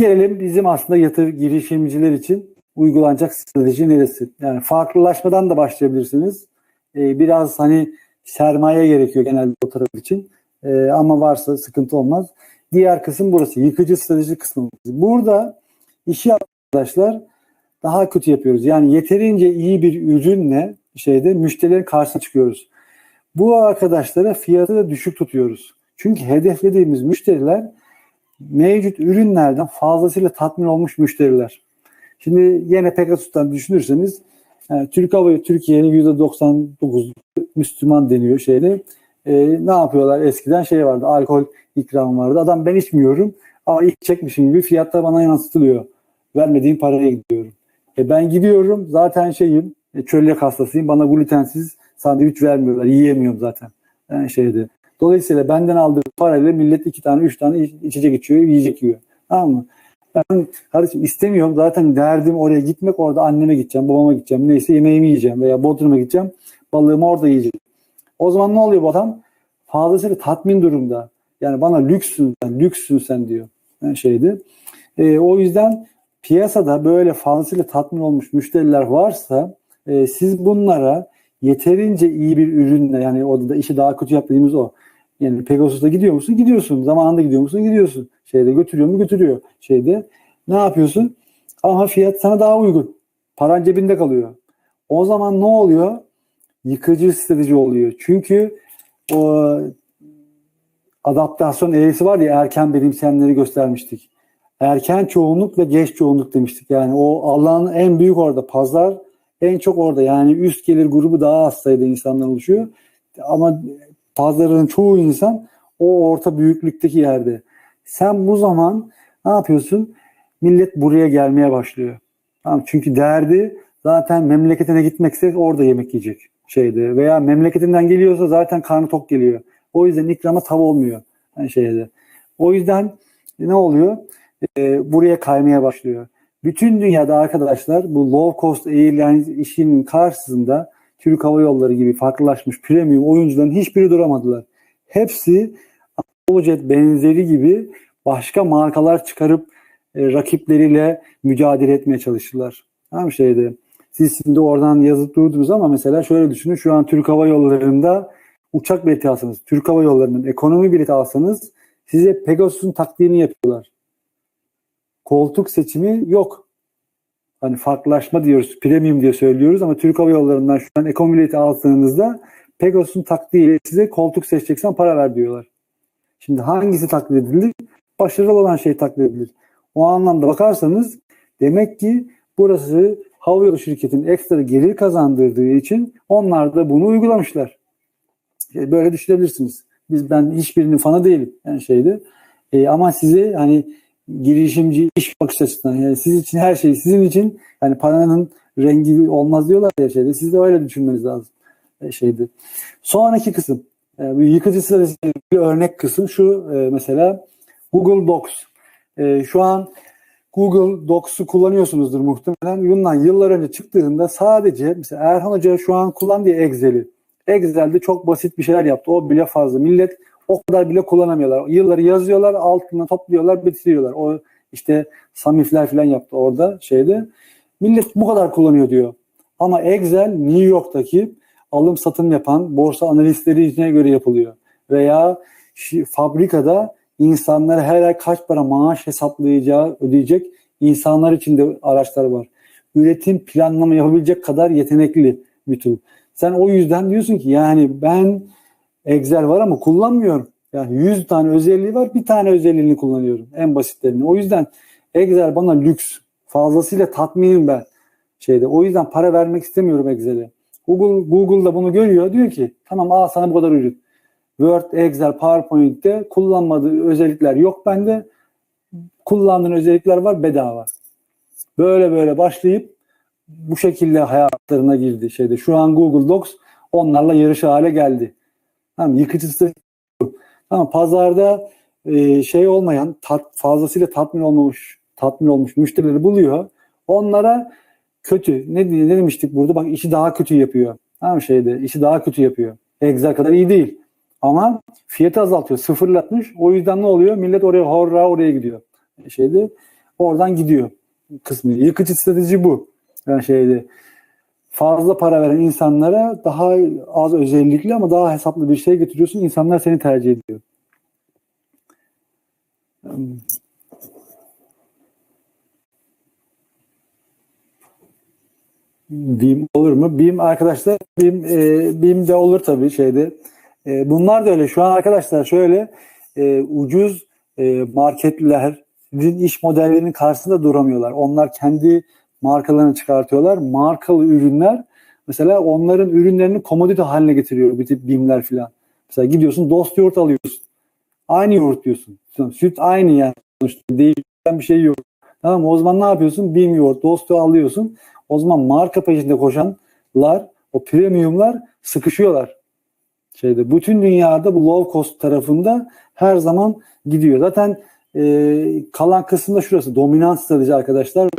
Gelelim bizim aslında yatır girişimciler için uygulanacak strateji neresi? Yani farklılaşmadan da başlayabilirsiniz. Ee, biraz hani sermaye gerekiyor genelde o taraf için. Ee, ama varsa sıkıntı olmaz. Diğer kısım burası. Yıkıcı strateji kısmı. Burada işi arkadaşlar daha kötü yapıyoruz. Yani yeterince iyi bir ürünle şeyde müşterilerin karşısına çıkıyoruz. Bu arkadaşlara fiyatı da düşük tutuyoruz. Çünkü hedeflediğimiz müşteriler mevcut ürünlerden fazlasıyla tatmin olmuş müşteriler. Şimdi yine Pegasus'tan düşünürseniz yani Türk Hava Türkiye'nin %99 Müslüman deniyor şeyde. E, ne yapıyorlar eskiden şey vardı alkol ikram vardı. Adam ben içmiyorum ama ilk çekmişim gibi fiyatta bana yansıtılıyor. Vermediğim paraya gidiyorum. E, ben gidiyorum zaten şeyim e, çölyak hastasıyım bana glutensiz sandviç vermiyorlar. Yiyemiyorum zaten. Yani şeyde. Dolayısıyla benden aldığı parayla millet iki tane, üç tane içecek içiyor, yiyecek yiyor. Tamam mı? Ben kardeşim istemiyorum. Zaten derdim oraya gitmek. Orada anneme gideceğim, babama gideceğim. Neyse yemeğimi yiyeceğim veya Bodrum'a gideceğim. Balığımı orada yiyeceğim. O zaman ne oluyor bu adam? Fazlasıyla tatmin durumda. Yani bana lüksün sen, lüksün sen diyor. Yani şeydi. E, o yüzden piyasada böyle fazlasıyla tatmin olmuş müşteriler varsa e, siz bunlara yeterince iyi bir ürünle yani orada da işi daha kötü yaptığımız o. Yani Pegasus'ta gidiyor musun? Gidiyorsun. Zamanında gidiyor musun? Gidiyorsun. Şeyde götürüyor mu? Götürüyor. Şeyde ne yapıyorsun? Ama fiyat sana daha uygun. Paran cebinde kalıyor. O zaman ne oluyor? Yıkıcı strateji oluyor. Çünkü o adaptasyon eğrisi var ya erken benimseyenleri göstermiştik. Erken çoğunluk ve geç çoğunluk demiştik. Yani o Allah'ın en büyük orada pazar en çok orada yani üst gelir grubu daha az sayıda insanlar oluşuyor. Ama pazarın çoğu insan o orta büyüklükteki yerde. Sen bu zaman ne yapıyorsun? Millet buraya gelmeye başlıyor. Tamam, çünkü derdi zaten memleketine gitmekse orada yemek yiyecek şeyde veya memleketinden geliyorsa zaten karnı tok geliyor. O yüzden ikrama tav olmuyor yani şeyde. O yüzden ne oluyor? Ee, buraya kaymaya başlıyor. Bütün dünyada arkadaşlar bu low cost airlines işinin karşısında Türk Hava Yolları gibi farklılaşmış premium oyuncuların hiçbiri duramadılar. Hepsi Jet benzeri gibi başka markalar çıkarıp e, rakipleriyle mücadele etmeye çalıştılar. Tamam şeyde. Siz şimdi oradan yazıp durdunuz ama mesela şöyle düşünün. Şu an Türk Hava Yolları'nda uçak bileti alsanız, Türk Hava Yolları'nın ekonomi bileti alsanız size Pegasus'un taktiğini yapıyorlar. Koltuk seçimi yok. Hani farklılaşma diyoruz, premium diye söylüyoruz ama Türk Hava Yolları'ndan şu an bileti aldığınızda Pegasus'un taktiğiyle size koltuk seçeceksen para ver diyorlar. Şimdi hangisi taklit edilir? Başarılı olan şey taklit edilir. O anlamda bakarsanız demek ki burası havayolu şirketinin ekstra gelir kazandırdığı için onlar da bunu uygulamışlar. Böyle düşünebilirsiniz. Biz ben hiçbirinin fanı değilim yani şeydi. E, ama size hani girişimci iş bakış açısından yani siz için her şey sizin için yani paranın rengi olmaz diyorlar ya şeyde. Siz de öyle düşünmeniz lazım. E, şeydi. Sonraki kısım e, bu yıkıcı stratejisi bir örnek kısım şu e, mesela Google Docs. Şu an Google Docs'u kullanıyorsunuzdur muhtemelen. Bundan yıllar önce çıktığında sadece mesela Erhan Hoca şu an kullandığı Excel'i. Excel'de çok basit bir şeyler yaptı. O bile fazla. Millet o kadar bile kullanamıyorlar. Yılları yazıyorlar, altına topluyorlar, bitiriyorlar. O işte Samifler falan yaptı orada şeyde. Millet bu kadar kullanıyor diyor. Ama Excel New York'taki alım satım yapan borsa analistleri içine göre yapılıyor. Veya fabrikada insanlara her ay kaç para maaş hesaplayacağı ödeyecek insanlar için de araçlar var. Üretim planlama yapabilecek kadar yetenekli bir tool. Sen o yüzden diyorsun ki yani ben Excel var ama kullanmıyorum. Yani 100 tane özelliği var bir tane özelliğini kullanıyorum. En basitlerini. O yüzden Excel bana lüks. Fazlasıyla tatminim ben şeyde. O yüzden para vermek istemiyorum Excel'e. Google Google'da bunu görüyor. Diyor ki tamam al sana bu kadar ürün. Word, Excel, PowerPoint'te kullanmadığı özellikler yok bende. Kullandığın özellikler var bedava. Böyle böyle başlayıp bu şekilde hayatlarına girdi şeyde. Şu an Google Docs onlarla yarış hale geldi. Tamam yıkıcısı tamam pazarda e, şey olmayan tat, fazlasıyla tatmin olmamış tatmin olmuş müşterileri buluyor. Onlara kötü ne, ne demiştik burada bak işi daha kötü yapıyor. Tamam şeyde işi daha kötü yapıyor. Excel kadar iyi değil. Ama fiyatı azaltıyor. Sıfırlatmış. O yüzden ne oluyor? Millet oraya horra oraya gidiyor. Şeyde oradan gidiyor kısmı. Yıkıcı strateji bu. Yani şeyde fazla para veren insanlara daha az özellikli ama daha hesaplı bir şey getiriyorsun. İnsanlar seni tercih ediyor. BİM olur mu? BİM arkadaşlar BİM, e, BİM de olur tabii şeyde. E, bunlar da öyle. Şu an arkadaşlar şöyle e, ucuz e, marketlerin iş modellerinin karşısında duramıyorlar. Onlar kendi markalarını çıkartıyorlar. Markalı ürünler mesela onların ürünlerini komodite haline getiriyor bir tip BİM'ler filan. Mesela gidiyorsun dost yoğurt alıyorsun. Aynı yoğurt diyorsun. Süt aynı yani. Sonuçta değişen bir şey yok. Tamam? O zaman ne yapıyorsun? BİM yoğurt, dostu alıyorsun. O zaman marka peşinde koşanlar, o premiumlar sıkışıyorlar. Şeyde bütün dünyada bu low cost tarafında her zaman gidiyor. Zaten e, kalan kısımda şurası dominant strateji arkadaşlar.